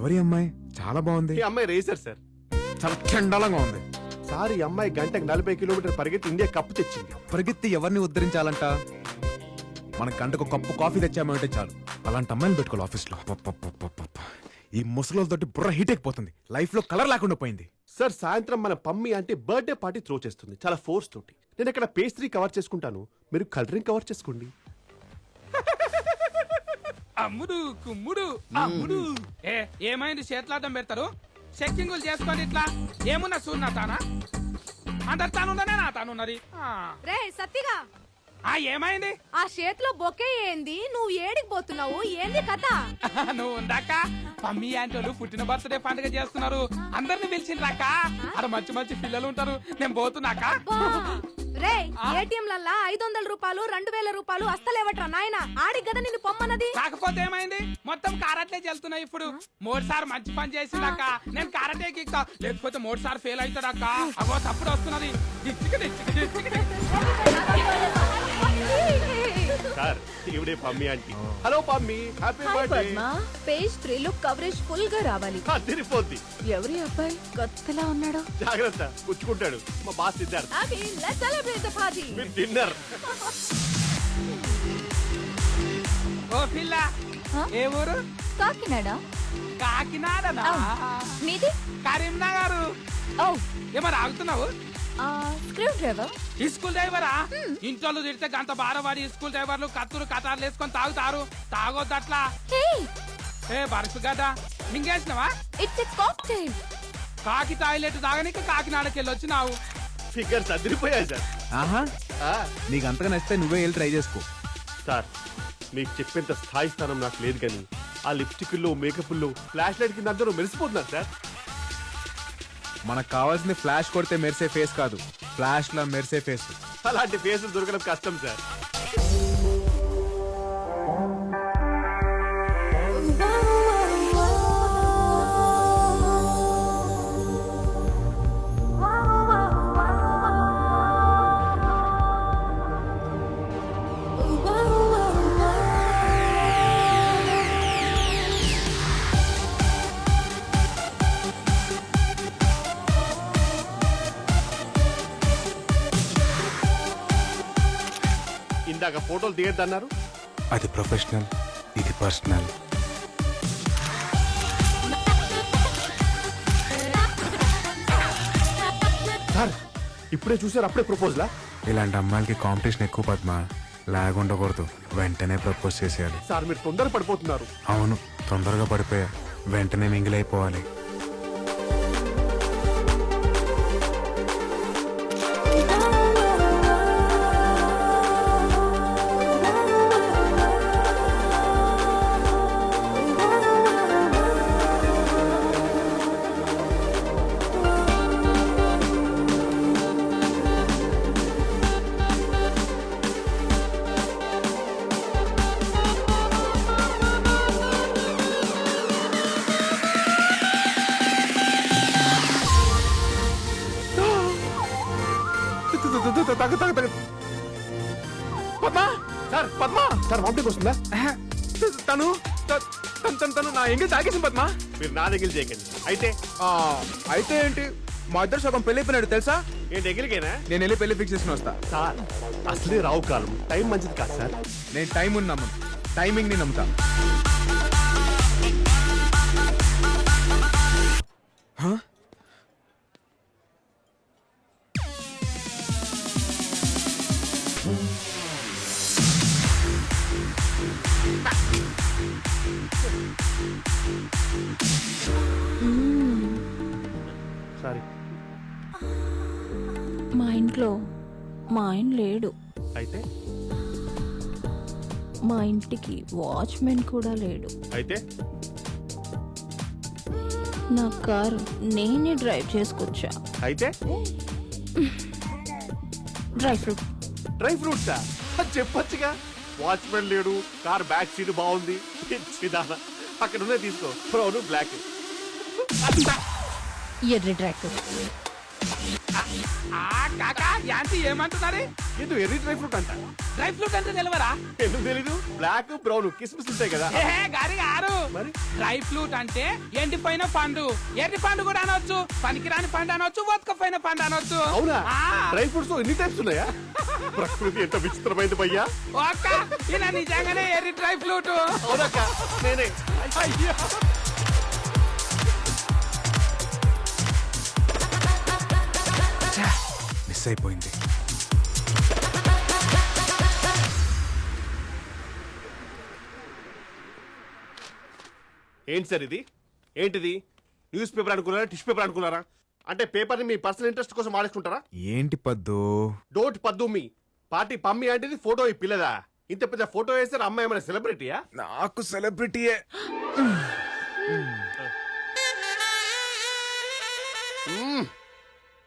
ఎవరి అమ్మాయి? చాలా బాగుంది. ఈ అమ్మాయి రేసర్ సార్. చాలా చండాలంగా ఉంది. సార్ ఈ అమ్మాయి గంటకు నలభై కిలోమీటర్ పరిగెత్తి ఇండియా కప్పు తెచ్చింది. పరిగెత్తి ఎవరిని ఉద్ధరించాలంట? మన గంటకు కప్పు కాఫీ తెచ్చామంటే చాలు. అలాంటి అమ్మాయిని పెట్టుకోవాలి ఆఫీస్లో. పప్పపప్పపప్ప. ఈ ముసలోళ్ళతోటి బుర్ర హీట్ అయిపోతుంది లైఫ్లో కలర్ లేకుండా పోయింది. సార్ సాయంత్రం మన పమ్మి అంటే బర్త్డే పార్టీ త్రో చేస్తుంది. చాలా ఫోర్స్ తోటి. నేను ఇక్కడ పేస్ట్రీ కవర్ చేసుకుంటాను? మీరు కలరింగ్ కవర్ చేసుకోండి. అమ్ముడు కుమ్ముడు అమ్ముడు ఏ ఏమైంది చేతులాటం పెడతారు? చెక్కింగులు చేసుకోండి ఇట్లా ఏమున్నా చూడు నా తానా? అందరు తానున్నదే నా తానున్నది. ఆ. రే సత్తిగా. ఆ ఏమైంది? ఆ చేతిలో బొకే ఏంది? నువ్వు ఏడికి పోతున్నావు? ఏంది కథ? నువ్వు ఉందాక? మమ్మీ ఆంటోలు పుట్టిన బర్త్డే పండుగ చేస్తున్నారు. అందరిని పిలిచిండ్రాక? అక్కడ మంచి మంచి పిల్లలు ఉంటారు. నేను పోతున్నాక? రే ఏటీఎం లల్లా ఐదు వందల రూపాయలు రెండు వేల రూపాయలు అస్తలేవట్రా నాయన? ఆడికి కదా నిన్ను పొమ్మన్నది. కాకపోతే ఏమైంది? మొత్తం కారట్లే చెల్తున్నాయి ఇప్పుడు. మూడు సార్ మంచి పని చేసిందాక నేను కారటే ఎక్కుతా లేకపోతే మూడు సార్ ఫెయిల్ అవుతాడక్క. అగో తప్పుడు వస్తున్నది. ఇవిడే Pammi aunty. Hello Pammi happy birthday Padma. Page three లో కవరేజ్ ఫుల్గా రావాలి తిరిగిపోద్ది. ఎవరి అబ్బాయి కొత్తలా ఉన్నాడు? జాగ్రత్త పుచ్చుకుంటాడు. మా boss Siddharth Abhi let's celebrate the party మీరు డిన్నర్ ఓ పిల్ల ఆ? ఏ ఊరు? కాకినాడ. కాకినాడనా? మీది? కరీంనగర్. ఓ ఏమన్నా ఆగుతున్నావు? Screw driver. ఈ స్కూల్ డ్రైవరా? ఇంట్లో తిడితే గంట బారవాడి స్కూల్ డ్రైవర్లు కత్తులు కటార్లు వేసుకొని తాగుతారు. తాగొద్దు అట్లా ఏ బరుసు కదా మింగేసినవా? ఇట్స్ ఎ కాక్టైల్ కాకి టాయిలెట్ తాగనీకి కాకినాడకి వెళ్ళి వచ్చినావు. ఫిగర్స్ అదిరిపోయాయి సార్. ఆహా. ఆ, నీకు అంతగా నచ్చితే నువ్వే వెళ్ళి ట్రై చేసుకో. సార్ మీకు చెప్పేంత స్థాయి స్థానం నాకు లేదు కానీ ఆ లిప్స్టిక్లో మేకప్లో ఫ్లాష్ లైట్ కింద అందరూ మెరిసిపోతున్నారు సార్. మనకు కావాల్సింది ఫ్లాష్ కొడితే మెరిసే ఫేస్ కాదు. ఫ్లాష్ లా మెరిసే ఫేస్. అలాంటి ఫేసులు దొరకడం కష్టం సార్. ఇందాక ఫోటోలు తీయద్దన్నారు. అది ప్రొఫెషనల్ ఇది పర్సనల్. సార్ ఇప్పుడే చూసారు అప్పుడే ప్రపోజలా? ఇలాంటి అమ్మాయిలకి కాంపిటీషన్ ఎక్కువ పద్మ లాగ్ ఉండకూడదు. వెంటనే ప్రపోజ్ చేసేయాలి. సార్ మీరు తొందర పడిపోతున్నారు అవును తొందరగా పడిపోయా. వెంటనే మింగిలైపోవాలి సార్ వామిటింగ్ వస్తుందా? తను తను తను తను నా ఎంగేజ్ ఆగేసింది పద్మ. మీరు నా దగ్గర చేయకండి. అయితే ఆ, అయితే ఏంటి? మా ఇద్దరు సగం పెళ్ళి అయిపోయినాడు తెలుసా? ఏంటి ఎగిరికేనా నేను వెళ్ళి పెళ్ళి ఫిక్స్ చేసుకుని వస్తా. సార్ అసలే రావు కాలం. టైం మంచిది కాదు సార్. నేను టైం ఉంది నమ్మను టైమింగ్ ఇంట్లో మా ఆయన లేడు. అయితే? మా ఇంటికి వాచ్మెన్ కూడా లేడు. అయితే? నా కారు నేనే డ్రైవ్ చేసుకొచ్చా. అయితే? Dry fruit. డ్రై ఫ్రూట్సా? చెప్పొచ్చుగా. వాచ్మెన్ లేడు కార్ బ్యాక్ సీట్ బాగుంది. పిచ్చిదానా అక్కడ ఉన్నాయి తీసుకో. Brown black. ఎర్రి డ్రై ఫ్రూట్. కాకా యాంటీ ఏమంటున్నారు? ఇది ఎర్రీ డ్రై ఫ్రూట్ అంట. డ్రై ఫ్రూట్ అంటే తెలియరా ఎందుకు తెలీదు? బ్లాక్ బ్రౌన్ కిస్మిస్ ఉంటాయి కదా. ఏ గారి గారు. మరి? డ్రై ఫ్రూట్ అంటే ఎండిపోయిన పండు. ఎండి పండు కూడా అనొచ్చు పనికిరాని పండు అనొచ్చు బతకపోయిన పండు అనొచ్చు. అవునా? ఆ, డ్రై ఫ్రూట్స్ ఎన్ని టైప్స్ ఉన్నాయా? ప్రకృతి ఎంత విచిత్రమైంది భయ్యా. ఒక్క ఈయన నిజంగానే ఎర్రి డ్రై ఫ్రూట్. అవునక్క నేనే. అయ్యో. మిస్ అయిపోయింది. ఏంటి సార్ ఇది? ఏంటిది? న్యూస్ పేపర్ అనుకున్నారా టిష్యూ పేపర్ అనుకున్నారా? అంటే పేపర్ని మీ పర్సనల్ ఇంట్రెస్ట్ కోసం వాడేసుకుంటారా? ఏంటి పద్దు? డోట్ పద్దు మీ. పార్టీ పమ్మి అంటే ఫోటో ఈ పిల్లదా? ఇంత పెద్ద ఫోటో వేస్తే అమ్మాయి ఏమైనా సెలబ్రిటీయా? నాకు సెలబ్రిటీయే.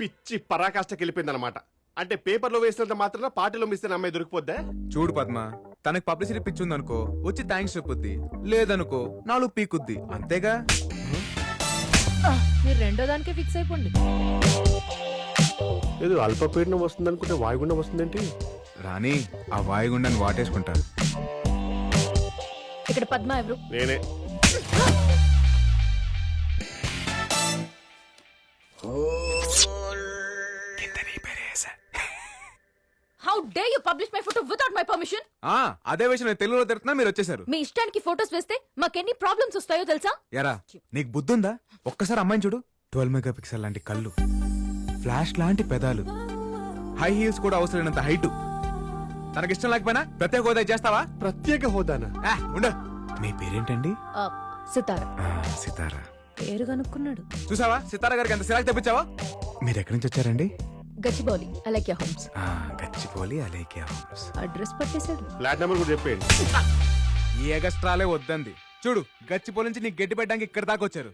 పిచ్చి పరాకాష్ఠకి వెళ్ళిపోయింది అనమాట అంటే పేపర్లో వేసినంత మాత్రాన పార్టీలో మిస్ అయిన అమ్మాయి దొరికిపోద్దా? చూడు పద్మ తనకి పబ్లిసిటీ పిచ్చుంది అనుకో వచ్చి థ్యాంక్స్ చెప్పుద్ది. లేదనుకో నాలుగు పీకుద్ది. అంతేగా? మీరు రెండో దానికే ఫిక్స్ అయిపోండి. ఏదో అల్పపీడనం వస్తుంది అనుకుంటే వాయుగుండం వస్తుందేంటి? రాణి ఆ వాయుగుండాన్ని వాటేసుకుంటా. ఇక్కడ పద్మ ఎవరు? నేనే. Publish my photo without my permission ఆ అదే విషయం నేను తెలుగులో తిడుతున్నా మీరు వచ్చేసారు. మీ ఇష్టానికి ఫోటోస్ వేస్తే మాకెన్ని ప్రాబ్లమ్స్ వస్తాయో తెలుసా? ఎరా నీకు బుద్ధుందా? ఒక్కసారి అమ్మాయిని చూడు. ట్వెల్వ్ మెగా పిక్సెల్ లాంటి కళ్ళు. ఫ్లాష్ లాంటి పెదాలు. హై హీల్స్ కూడా అవసరమైనంత హైట్ తనకిష్టం లేకపోయినా ప్రత్యేక హోదా చేస్తావా ప్రత్యేక హోదానా? ఉండు. మీ పేరేంటండి? సితార. సితారా. పేరు కనుక్కున్నాడు. చూసావా? సితారా గారికి ఎంత సిరాకు తెప్పించావా? మీరు ఎక్కడి నుంచి వచ్చారండి? గచ్చిబౌలి అలైక్య హోమ్స్. ఆ, గచ్చిపోలి అలేకే హోమ్స్. అడ్రస్ పట్టేశాడు ఫ్లాట్ నెంబర్ కూడా చెప్పేయండి. ఈ ఎగస్ట్రాలే వద్దంది. చూడు గచ్చిపోలి నుంచి నీకు గట్టి పెట్టడానికి ఇక్కడ దాకా వచ్చారు.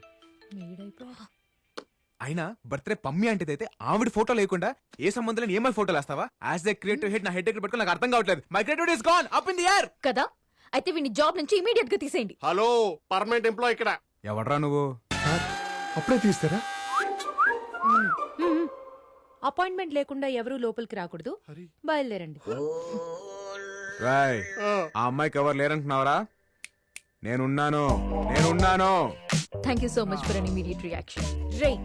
అయినా బర్త్డే పమ్మి అంటే అయితే ఆవిడ ఫోటో లేకుండా ఏ సంబంధం లేని ఏమై ఫోటోలు వేస్తావా? యాజ్ ద క్రియేటివ్ హెడ్ నా హెడ్ దగ్గర పెట్టుకుని నాకు అర్థం కావట్లేదు. My creative is gone up in the air కదా? అయితే వీడిని జాబ్ నుంచి ఇమీడియట్గా తీసేయండి. హలో పర్మనెంట్ ఎంప్లాయ్ ఇక్కడ. ఎవడ్రా నువ్వు? అప్పుడే తీస్తారా? అపాయింట్మెంట్ లేకుండా ఎవరూ లోపలికి రాకూడదు. బయలుదేరండి. రాయ్ ఆ. అమ్మాయికి ఎవరు లేరంటున్నావరా? నేనున్నాను నేనున్నాను. Thank you so much for an immediate reaction ray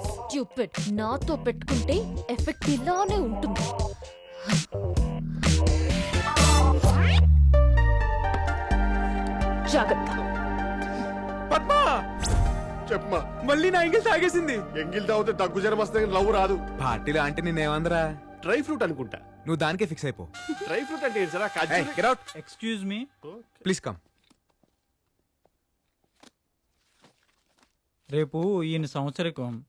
stupid నాతో పెట్టుకుంటే ఎఫెక్ట్ ఇలానే ఉంటుంది. జాగ్రత్త. పద్మ! చెప్పమా మళ్ళీ నా ఇంగిల్ తాగేసింది. ఎంగిల్ తాగితే దగ్గు జ్వరం వస్తే లవ్ రాదు. పార్టీలో అంటే నేనేమందరా డ్రై ఫ్రూట్ అనుకుంటా. నువ్వు దానికే ఫిక్స్ అయిపో. డ్రై ఫ్రూట్ అంటే ఏంటి sir? Excuse me please come రేపు ఈయన సంవత్సరికం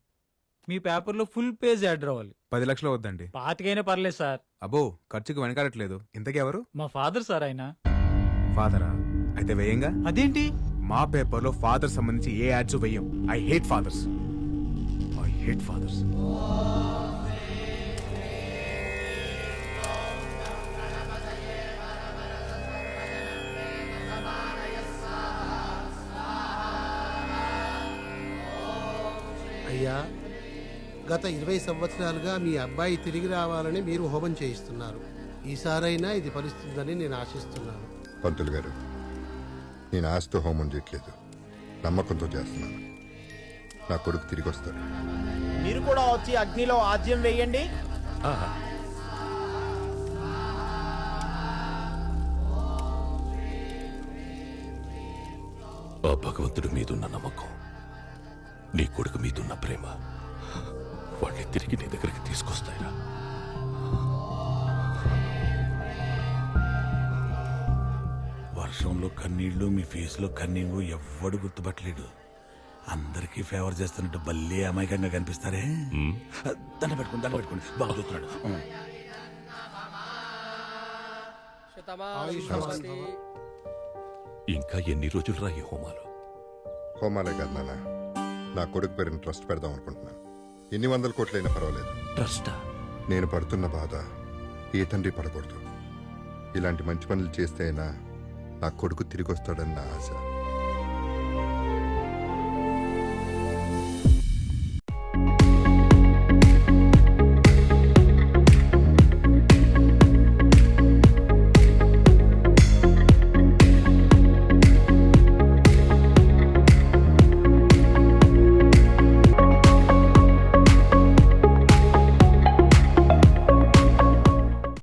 మీ పేపర్లో ఫుల్ పేజ్ యాడ్ రావాలి. పది లక్షలు వద్దండి. పాతికైనా పర్లేదు సార్. అబ్బో ఖర్చుకు వెనకాడట్లేదు. ఇంతకీ ఎవరు? మా ఫాదర్ సార్ ఆయన. ఫాదరా? అయితే వేయంగా? అదేంటి? మా పేపర్లో ఫాదర్ సంబంధించి ఏ యాడ్స్ వేయం? I hate fathers I hate fathers అయ్యా గత ఇరవై సంవత్సరాలుగా మీ అబ్బాయి తిరిగి రావాలని మీరు హోమం చేయిస్తున్నారు. ఈసారైనా ఇది ఫలిస్తుందని నేను ఆశిస్తున్నాను. పంతులు గారు నేను ఆస్తి హోమం చేయట్లేదు. నమ్మకంతో చేస్తున్నాను. నా కొడుకు తిరిగి వస్తాడు. మీరు కూడా వచ్చి అగ్నిలో ఆజ్యం వేయండి. ఆ భగవంతుడి మీదున్న నమ్మకం నీ కొడుకు మీదున్న ప్రేమ వాడిని తిరిగి నీ దగ్గరికి తీసుకొస్తాయిరా. వర్షంలో కన్నీళ్ళు మీ ఫేస్లో కన్నీళ్ళు ఎవ్వడు గుర్తుపట్టలేడు. అందరికీ ఫేవర్ చేస్తున్నట్టు భలే అమాయకంగా కనిపిస్తారే. దండ పెట్టుకుని దండ పెట్టుకుని బాగా చూస్తున్నాడు. ఇంకా ఎన్ని రోజులు రా ఈ హోమాలు? హోమాలే కాదు నాన్న. నా కొడుకు పేరుని ట్రస్ట్ పెడదాం అనుకుంటున్నాను. ఎన్ని వందల కోట్లైనా పర్వాలేదు. ట్రస్టా? నేను పడుతున్న బాధ ఏ తండ్రి పడకూడదు. ఇలాంటి మంచి పనులు చేస్తే అయినా నా కొడుకు తిరిగి వస్తాడన్న ఆశ.